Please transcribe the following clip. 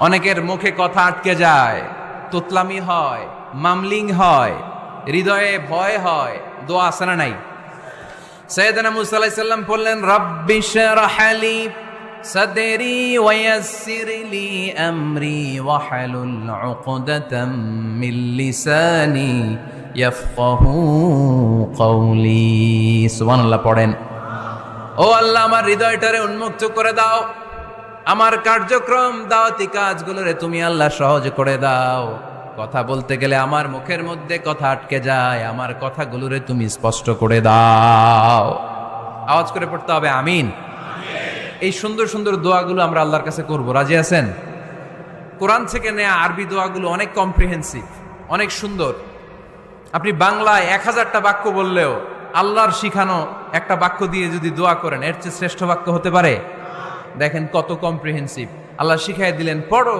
অনেকের মুখে কথা আটকে যায়। তোতলামি হয়, মামলিং হয়, হৃদয়ে ভয় হয়, দোয়া আছে না নাই? সৈয়দনা মুসা আলাইহিস সালাম বললেন, রব্বি সাদরি পড়েন। ও আল্লাহ, আমার হৃদয়টারে উন্মুক্ত করে দাও। আমার কার্যক্রম, দাওয়াতি কাজগুলোরে তুমি আল্লাহ সহজ করে দাও। কথা বলতে গেলে আমার মুখের মধ্যে কথা আটকে যায়, আমার কথাগুলোরে তুমি স্পষ্ট করে দাও। আওয়াজ করে পড়তে হবে, আমিন। এই সুন্দর সুন্দর দোয়াগুলো আমরা আল্লাহর কাছে করব। রাজি আছেন? কোরআন থেকে নেয়া আরবি দোয়াগুলো অনেক কম্প্রিহেন্সিভ অনেক সুন্দর। আপনি বাংলায় এক হাজারটা বাক্য বললেও আল্লাহর শিখানো একটা বাক্য দিয়ে যদি দোয়া করেন, এর চেয়ে শ্রেষ্ঠ বাক্য হতে পারে? দেখেন কত কম্প্রিহেন্সিভ আল্লাহ শিখাই দিলেন পড়ো।